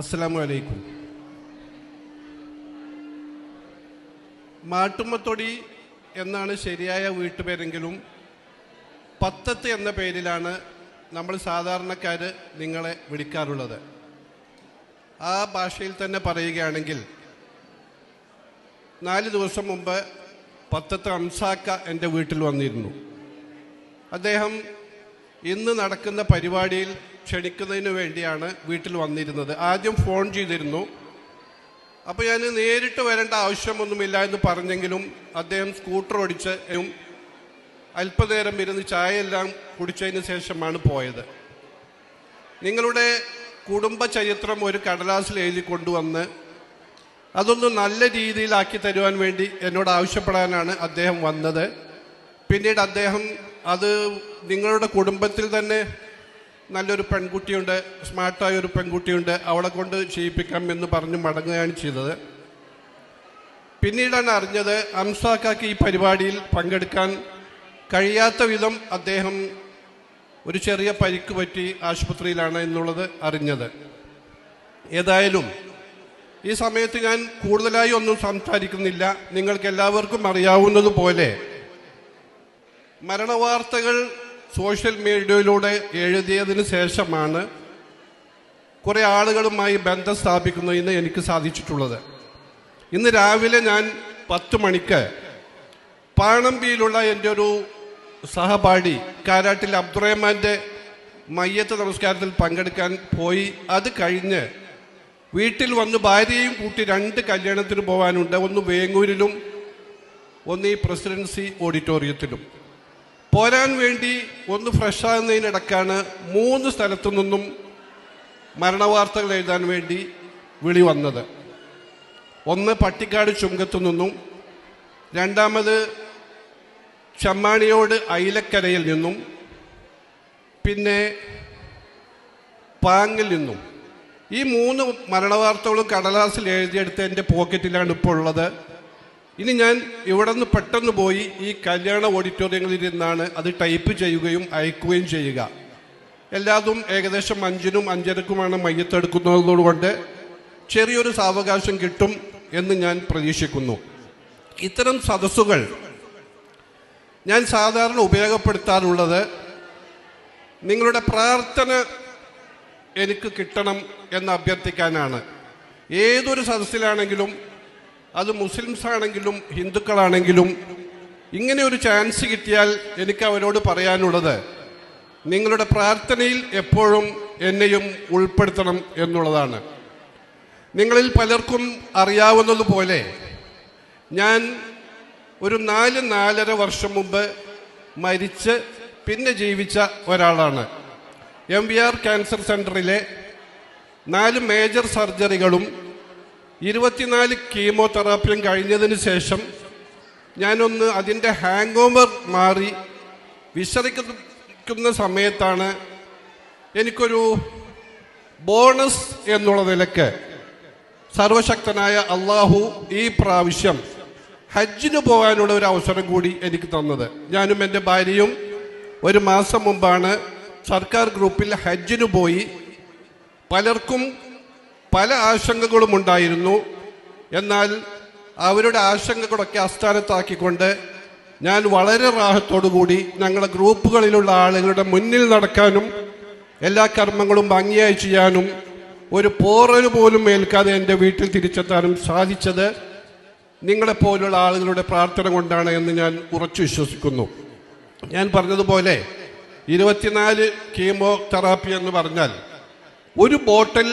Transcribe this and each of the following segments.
അസ്സലാമു അലൈക്കും മാട്ടുമ്മത്തൊടി എന്നാണ് ശരിയായ വീട്ടുപേരെങ്കിലും പത്തത്ത് എന്ന പേരിലാണ് നമ്മൾ സാധാരണക്കാർ നിങ്ങളെ വിളിക്കാറുള്ളത്. ആ ഭാഷയിൽ തന്നെ പറയുകയാണെങ്കിൽ നാല് ദിവസം മുമ്പ് പത്തത്ത് അംസാക്ക എന്റെ വീട്ടിൽ വന്നിരുന്നു. അദ്ദേഹം ഇന്ന് നടക്കുന്ന പരിപാടിയിൽ ക്ഷണിക്കുന്നതിന് വേണ്ടിയാണ് വീട്ടിൽ വന്നിരുന്നത്. ആദ്യം ഫോൺ ചെയ്തിരുന്നു. അപ്പോൾ ഞാൻ നേരിട്ട് വരേണ്ട ആവശ്യമൊന്നുമില്ല എന്ന് പറഞ്ഞെങ്കിലും അദ്ദേഹം സ്കൂട്ടർ ഓടിച്ച് അല്പനേരം ഇരുന്ന് ചായയെല്ലാം കുടിച്ചതിന് ശേഷമാണ് പോയത്. നിങ്ങളുടെ കുടുംബ ചരിത്രം ഒരു കടലാസിൽ എഴുതി കൊണ്ടുവന്ന് അതൊന്ന് നല്ല രീതിയിലാക്കി തരുവാൻ വേണ്ടി എന്നോട് ആവശ്യപ്പെടാനാണ് അദ്ദേഹം വന്നത്. പിന്നീട് അദ്ദേഹം അത് നിങ്ങളുടെ കുടുംബത്തിൽ തന്നെ നല്ലൊരു പെൺകുട്ടിയുണ്ട് സ്മാർട്ടായ ഒരു പെൺകുട്ടിയുണ്ട് അവളെ കൊണ്ട് ചെയ്യിപ്പിക്കാം എന്ന് പറഞ്ഞ് മടങ്ങുകയാണ് ചെയ്തത്. പിന്നീടാണ് അറിഞ്ഞത് അംസാക്കാക്ക് ഈ പരിപാടിയിൽ പങ്കെടുക്കാൻ കഴിയാത്ത വിധം അദ്ദേഹം ഒരു ചെറിയ പരിക്ക് പറ്റി ആശുപത്രിയിലാണ് എന്നുള്ളത് അറിഞ്ഞത്. ഏതായാലും ഈ സമയത്ത് ഞാൻ കൂടുതലായി ഒന്നും സംസാരിക്കുന്നില്ല. നിങ്ങൾക്ക് എല്ലാവർക്കും അറിയാവുന്നതുപോലെ മരണവാർത്തകൾ സോഷ്യൽ മീഡിയയിലൂടെ എഴുതിയതിന് ശേഷമാണ് കുറേ ആളുകളുമായി ബന്ധം സ്ഥാപിക്കുന്നതിന് എനിക്ക് സാധിച്ചിട്ടുള്ളത്. ഇന്ന് രാവിലെ ഞാൻ പത്ത് മണിക്ക് പാണമ്പിയിലുള്ള എന്റെ ഒരു സഹപാഠി കാരാട്ടിൽ അബ്ദുറഹ്മാന്റെ മയ്യത്ത് നമസ്കാരത്തിൽ പങ്കെടുക്കാൻ പോയി. അത് കഴിഞ്ഞ് വീട്ടിൽ വന്ന് ഭാര്യയും കൂട്ടി രണ്ട് കല്യാണത്തിന് പോകാനുണ്ട് ഒന്ന് വേങ്ങൂരിലും ഒന്ന് ഈ പ്രസിഡൻസി ഓഡിറ്റോറിയത്തിലും. പോരാൻ വേണ്ടി ഒന്ന് ഫ്രഷ് ആകുന്നതിനിടക്കാണ് മൂന്ന് സ്ഥലത്തു നിന്നും മരണവാർത്തകൾ എഴുതാൻ വേണ്ടി വിളി വന്നത്. ഒന്ന് പട്ടിക്കാട് ചുങ്കത്തു നിന്നും രണ്ടാമത് ചമ്മാണിയോട് അയിലക്കരയിൽ നിന്നും പിന്നെ പാങ്ങിൽ നിന്നും. ഈ മൂന്ന് മരണവാർത്തകളും കടലാസിൽ എഴുതിയെടുത്ത് എന്റെ പോക്കറ്റിലാണ് ഇപ്പോൾ ഉള്ളത് ഇനി ഞാൻ ഇവിടെ നിന്ന് പെട്ടെന്ന് പോയി ഈ കല്യാണ ഓഡിറ്റോറിയങ്ങളിൽ ഇരുന്നാണ് അത് ടൈപ്പ് ചെയ്യുകയും അയക്കുകയും ചെയ്യുക. എല്ലാതും ഏകദേശം അഞ്ചിനും അഞ്ചരക്കുമാണ് മയ്യത്തെടുക്കുന്നതുകൊണ്ട് ചെറിയൊരു സാവകാശം കിട്ടും എന്ന് ഞാൻ പ്രതീക്ഷിക്കുന്നു. ഇത്തരം സദസ്സുകൾ ഞാൻ സാധാരണ ഉപയോഗപ്പെടുത്താറുള്ളത് നിങ്ങളുടെ പ്രാർത്ഥന എനിക്ക് കിട്ടണം എന്ന് അഭ്യർത്ഥിക്കാനാണ്. ഏതൊരു സദസ്സിലാണെങ്കിലും അത് മുസ്ലിംസ് ആണെങ്കിലും ഹിന്ദുക്കളാണെങ്കിലും ഇങ്ങനെ ഒരു ചാൻസ് കിട്ടിയാൽ എനിക്ക് അവരോട് പറയാനുള്ളത് നിങ്ങളുടെ പ്രാർത്ഥനയിൽ എപ്പോഴും എന്നെയും ഉൾപ്പെടുത്തണം എന്നുള്ളതാണ്. നിങ്ങളിൽ പലർക്കും അറിയാവുന്നതുപോലെ ഞാൻ ഒരു നാല് നാലര വർഷം മുമ്പ് മരിച്ച് പിന്നെ ജീവിച്ച ഒരാളാണ്. എം വി ആർ ക്യാൻസർ സെന്ററിലെ നാല് മേജർ സർജറികളും ഇരുപത്തിനാല് കീമോതെറാപ്പിയും കഴിഞ്ഞതിന് ശേഷം ഞാനൊന്ന് അതിന്റെ ഹാങ് ഓവർ മാറി വിശ്രമിക്കുന്ന സമയത്താണ് എനിക്കൊരു ബോണസ് എന്നുള്ള നിലയ്ക്ക് സർവശക്തനായ അള്ളാഹു ഈ പ്രാവശ്യം ഹജ്ജിന് പോകാനുള്ള ഒരു അവസരം കൂടി എനിക്ക് തന്നത്. ഞാനും എന്റെ ഭാര്യയും ഒരു മാസം മുമ്പാണ് സർക്കാർ ഗ്രൂപ്പിൽ ഹജ്ജിന് പോയി പലർക്കും പല ആശങ്കകളും ഉണ്ടായിരുന്നു. എന്നാൽ അവരുടെ ആശങ്കകളൊക്കെ അസ്ഥാനത്താക്കിക്കൊണ്ട് ഞാൻ വളരെ റാഹത്തോടുകൂടി ഞങ്ങളുടെ ഗ്രൂപ്പുകളിലുള്ള ആളുകളുടെ മുന്നിൽ നടക്കാനും എല്ലാ കർമ്മങ്ങളും ഭംഗിയായി ചെയ്യാനും ഒരു പോറൽ പോലും ഏൽക്കാതെ എന്റെ വീട്ടിൽ തിരിച്ചെത്താനും സാധിച്ചത് നിങ്ങളെപ്പോലുള്ള ആളുകളുടെ പ്രാർത്ഥന കൊണ്ടാണ് എന്ന് ഞാൻ ഉറച്ചു വിശ്വസിക്കുന്നു. ഞാൻ പറഞ്ഞതുപോലെ ഇരുപത്തിനാല് കീമോ തെറാപ്പി എന്ന് പറഞ്ഞാൽ ഒരു ബോട്ടിൽ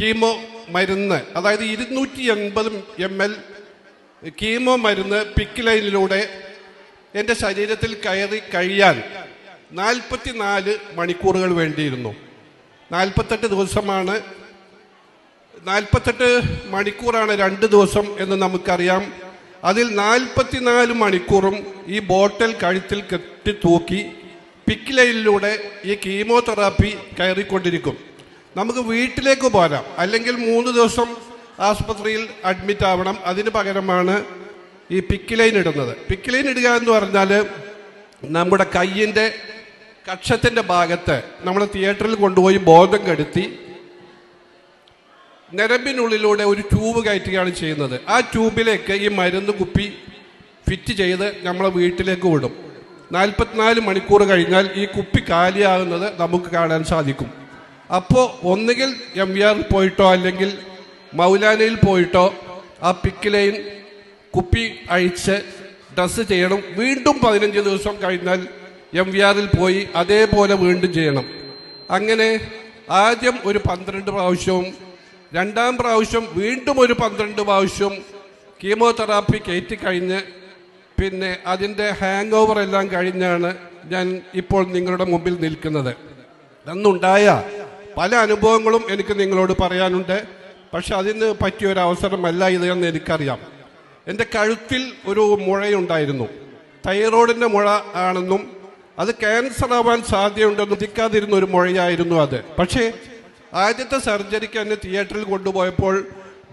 കീമോ മരുന്ന് അതായത് ഇരുന്നൂറ്റി എൺപത് എം എൽ കീമോ മരുന്ന് പിക്ക് ലൈനിലൂടെ എന്റെ ശരീരത്തിൽ കയറി കഴിയാൻ നാൽപ്പത്തി നാല് മണിക്കൂറുകൾ വേണ്ടിയിരുന്നു. നാൽപ്പത്തെട്ട് ദിവസമാണ്. നാൽപ്പത്തെട്ട് മണിക്കൂറാണ് രണ്ട് ദിവസം എന്ന് നമുക്കറിയാം. അതിൽ നാൽപ്പത്തിനാല് മണിക്കൂറും ഈ ബോട്ടിൽ കഴുത്തിൽ കെട്ടി തൂക്കി പിക്ക് ലൈനിലൂടെ ഈ കീമോതെറാപ്പി കയറിക്കൊണ്ടിരിക്കും. നമുക്ക് വീട്ടിലേക്ക് പോരാം. അല്ലെങ്കിൽ മൂന്ന് ദിവസം ആസ്പത്രിയിൽ അഡ്മിറ്റ് ആവണം. അതിന് പകരമാണ് ഈ പിക്ക് ലൈൻ ഇടുന്നത്. പിക്ക് ലൈൻ ഇടുക എന്ന് പറഞ്ഞാൽ നമ്മുടെ കയ്യിന്റെ കക്ഷത്തിന്റെ ഭാഗത്ത് നമ്മൾ തിയേറ്ററിൽ കൊണ്ടുപോയി ബോധം കെടുത്തി ഞരമ്പിനുള്ളിലൂടെ ഒരു ട്യൂബ് കയറ്റുകയാണ് ചെയ്യുന്നത്. ആ ട്യൂബിലേക്ക് ഈ മരുന്ന് കുപ്പി ഫിറ്റ് ചെയ്ത് നമ്മളെ വീട്ടിലേക്ക് വിടും. നാൽപ്പത്തിനാല് മണിക്കൂർ കഴിഞ്ഞാൽ ഈ കുപ്പി കാലിയാകുന്നത് നമുക്ക് കാണാൻ സാധിക്കും. അപ്പോൾ ഒന്നുകിൽ എം വി ആറിൽ പോയിട്ടോ അല്ലെങ്കിൽ മൗലാനയിൽ പോയിട്ടോ ആ പിക്കിലൈൻ കുപ്പി അഴിച്ച് ഡ്രസ്സ് ചെയ്യണം. വീണ്ടും പതിനഞ്ച് ദിവസം കഴിഞ്ഞാൽ എം വി ആറിൽ പോയി അതേപോലെ വീണ്ടും ചെയ്യണം. അങ്ങനെ ആദ്യം ഒരു പന്ത്രണ്ട് പ്രാവശ്യവും രണ്ടാം പ്രാവശ്യം വീണ്ടും ഒരു പന്ത്രണ്ട് പ്രാവശ്യവും കീമോതെറാപ്പി കയറ്റി കഴിഞ്ഞ് പിന്നെ അതിന്റെ ഹാങ് ഓവർ എല്ലാം കഴിഞ്ഞാണ് ഞാൻ ഇപ്പോൾ നിങ്ങളുടെ മുമ്പിൽ നിൽക്കുന്നത്. അന്നുണ്ടായ പല അനുഭവങ്ങളും എനിക്ക് നിങ്ങളോട് പറയാനുണ്ട്. പക്ഷെ അതിന് പറ്റിയ ഒരു അവസരമല്ല ഇത് എന്ന് എനിക്കറിയാം. എന്റെ കഴുത്തിൽ ഒരു മുഴയുണ്ടായിരുന്നു. തൈറോയിഡിന്റെ മുഴ ആണെന്നും അത് ക്യാൻസർ ആവാൻ സാധ്യതയുണ്ടെന്നും തിക്കാതിരുന്ന ഒരു മുഴയായിരുന്നു അത്. പക്ഷേ ആദ്യത്തെ സർജറിക്ക് എന്നെ തിയേറ്ററിൽ കൊണ്ടുപോയപ്പോൾ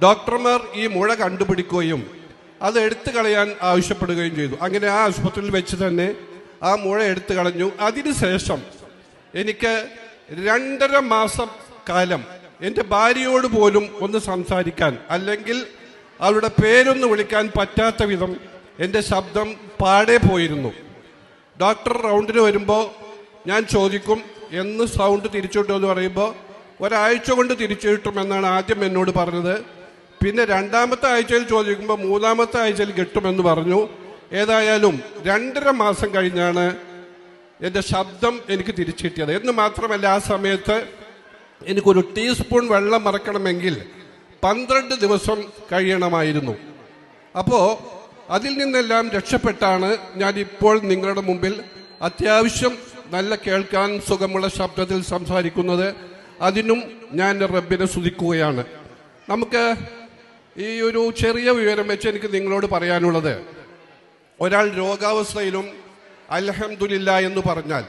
ഡോക്ടർമാർ ഈ മുഴ കണ്ടുപിടിക്കുകയും അത് എടുത്തു കളയാൻ ആവശ്യപ്പെടുകയും ചെയ്തു. അങ്ങനെ ആ ആശുപത്രിയിൽ വെച്ച് തന്നെ ആ മുഴ എടുത്തു കളഞ്ഞു. അതിനുശേഷം എനിക്ക് രണ്ടര മാസം കാലം എന്റെ ഭാര്യയോട് പോലും ഒന്ന് സംസാരിക്കാൻ അല്ലെങ്കിൽ അവരുടെ പേരൊന്ന് വിളിക്കാൻ പറ്റാത്ത വിധം എന്റെ ശബ്ദം പാടെ പോയിരുന്നു. ഡോക്ടർ റൗണ്ടിന് വരുമ്പോൾ ഞാൻ ചോദിക്കും എന്ന് സൗണ്ട് തിരിച്ചു എന്ന് പറയുമ്പോൾ ഒരാഴ്ച കൊണ്ട് തിരിച്ചു കിട്ടുമെന്നാണ് ആദ്യം എന്നോട് പറഞ്ഞത്. പിന്നെ രണ്ടാമത്തെ ആഴ്ചയിൽ ചോദിക്കുമ്പോൾ മൂന്നാമത്തെ ആഴ്ചയിൽ കിട്ടുമെന്ന് പറഞ്ഞു. ഏതായാലും രണ്ടര മാസം കഴിഞ്ഞാണ് എന്റെ ശബ്ദം എനിക്ക് തിരിച്ചു കിട്ടിയത് എന്ന് മാത്രമല്ല ആ സമയത്ത് എനിക്കൊരു ടീസ്പൂൺ വെള്ളം മറക്കണമെങ്കിൽ പന്ത്രണ്ട് ദിവസം കഴിയണമായിരുന്നു. അപ്പോൾ അതിൽ നിന്നെല്ലാം രക്ഷപ്പെട്ടാണ് ഞാൻ ഇപ്പോൾ നിങ്ങളുടെ മുമ്പിൽ അത്യാവശ്യം നല്ല കേൾക്കാൻ സുഖമുള്ള ശബ്ദത്തിൽ സംസാരിക്കുന്നത്. അതിനും ഞാൻ റബ്ബിനെ സ്തുതിക്കുകയാണ്. നമുക്ക് ഈ ഒരു ചെറിയ വിവരം വെച്ച് എനിക്ക് നിങ്ങളോട് പറയാനുള്ളത്. ഒരാൾ രോഗാവസ്ഥയിലും അൽഹംദുലില്ല എന്ന് പറഞ്ഞാൽ